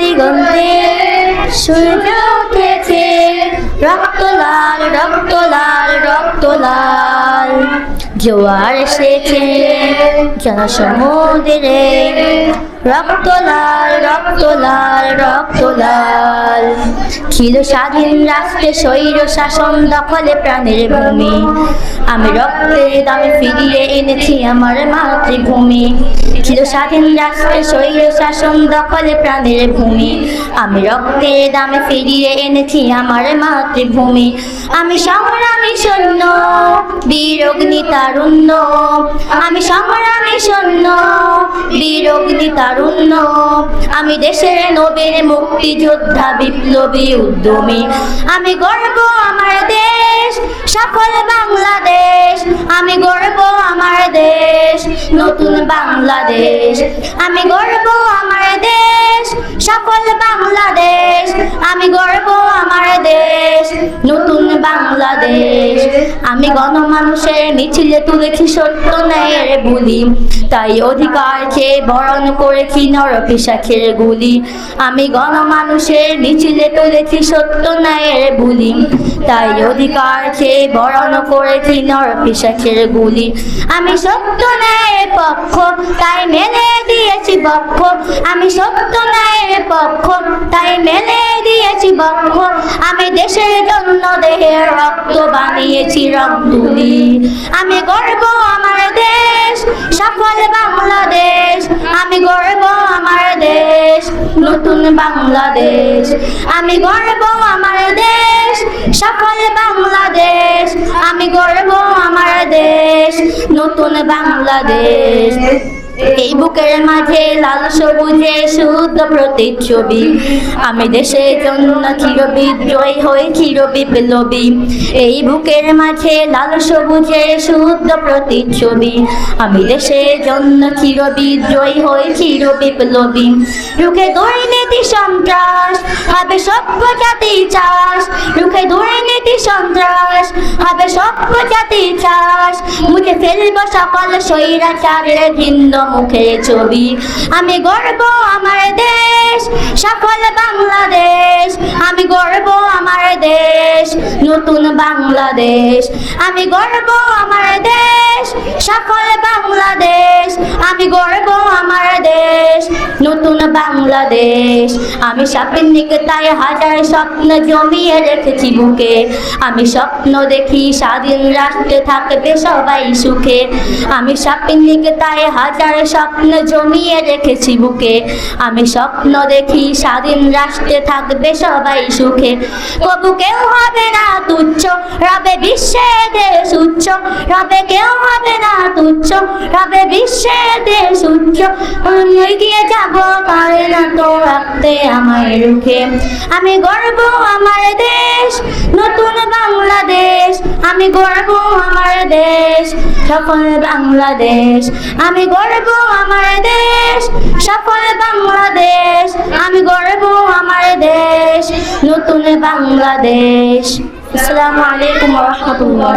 দিগন্তে সূর্য উঠেছে। রক্ত লাল রক্ত লাল রক্ত লাল। জোয়ার এসেছে জনসমুদ্রে রক্ত লাল রক্ত লাল রক্ত লাল। ছিল স্বাধীন রাষ্ট্রে স্বৈর শাসন দখলে প্রাণের ভূমি। আমি রক্তের দামে ফিরিয়ে এনেছি আমার মাতৃভূমি। ছিল স্বাধীন রাষ্ট্রে স্বৈর শাসন দখলে প্রাণের ভূমি। আমি রক্তের দামে ফিরিয়ে এনেছি আমার মাতৃভূমি। আমি সংগ্রামী সৈন্য বীর অগ্নি তারুণ্য। আমি সংগ্রামী সৈন্য বীর অগ্নি তারুণ্য। আমি দেশের নবীর মুক্তিযোদ্ধা, বিপ্লবী, উদ্যমী। আমি গর্ব আমার দেশ, সফল বাংলাদেশ। আমি গর্ব আমার দেশ, নতুন বাংলাদেশ। আমি গর্ব আমার দেশ, সফল বাংলাদেশ। আমি গর্ব আমার দেশ, নতুন বাংলাদেশ। আমি গণমানুষের মিছিলে তুলেছি সত্য ন্যায়ের বুলি। তাই অধিকার চেয়ে বরণ করেছি নরপিসাখের গুলি। আমি গণমানুষের মিছিলে তুলেছি সত্য ন্যায়ের বুলি। তাই অধিকার চেয়ে বরণ করেছি নর নরপিসাখের গুলি। আমি সত্য ন্যায়ের পক্ষ, তাই মেলে দিয়েছি বক্ষ। আমি সত্য ন্যায়ের পক্ষ, তাই মেলে দিয়েছি বক্ষ। আমি দেশের জন্য দেহের রক্ত বানিয়েছি রং আমি গর্ব আমার দেশ, সফল বাংলাদেশ। নতুন বাংলাদেশ। আমি গর্ব আমার দেশ সফল বাংলাদেশ। আমি গর্ব আমার দেশ নতুন বাংলাদেশ। এই বুকের মাঝে লাল সবুজে শুদ্ধ প্রতিচ্ছবি। আমি দেশের জন্য চিরবিদ্রোহী হয়ে চিরবি পেলবি। এই বুকের মাঝে লাল সবুজে শুদ্ধ প্রতিচ্ছবি। আমি দেশের জন্য চিরবিদ্রোহী হয়ে চির বিপ্লবী রুখে দুর্নীতি হবে সভ্য জাতি চাষ মুখে ফেলব সকল স্বৈরাচারের ভিন্ন মুখের ছবি। আমি গর্ব আমার দেশ, সফল বাংলাদেশ। আমি গর্ব আমার দেশ, নতুন বাংলাদেশ। আমি গর্ব আমার দেশ, সফল বাংলাদেশ। আমি গর্ব আমার দেশ নতুন বাংলাদেশ। আমি দিকে তাই হাজার স্বপ্ন জমিয়ে রেখেছি বুকে। আমি স্বপ্ন দেখি স্বাধীন রাষ্ট্রে থাকবে সবাই সুখে। আমি দিকে তাই হাজার স্বপ্ন জমিয়ে রেখেছি বুকে। আমি স্বপ্ন দেখি স্বাধীন রাষ্ট্রে থাকবে সবাই সুখে। কবু কেউ হবে না তুচ্ছ, রবে বিশ্বে দেশ উচ্চ। রবে কেউ হবে না তুচ্ছ, রবে বিশ্বে দেশ উচ্চ। এগিয়ে যাব পারে না আমি গর্ব আমার দেশ, নতুন বাংলাদেশ। আমি গর্ব আমার দেশ, সফল বাংলাদেশ। আমি গর্ব আমার দেশ, সফল বাংলাদেশ। আমি গর্ব আমার দেশ, নতুন বাংলাদেশ। আসসালামু আলাইকুম রহমতুল্লাহ।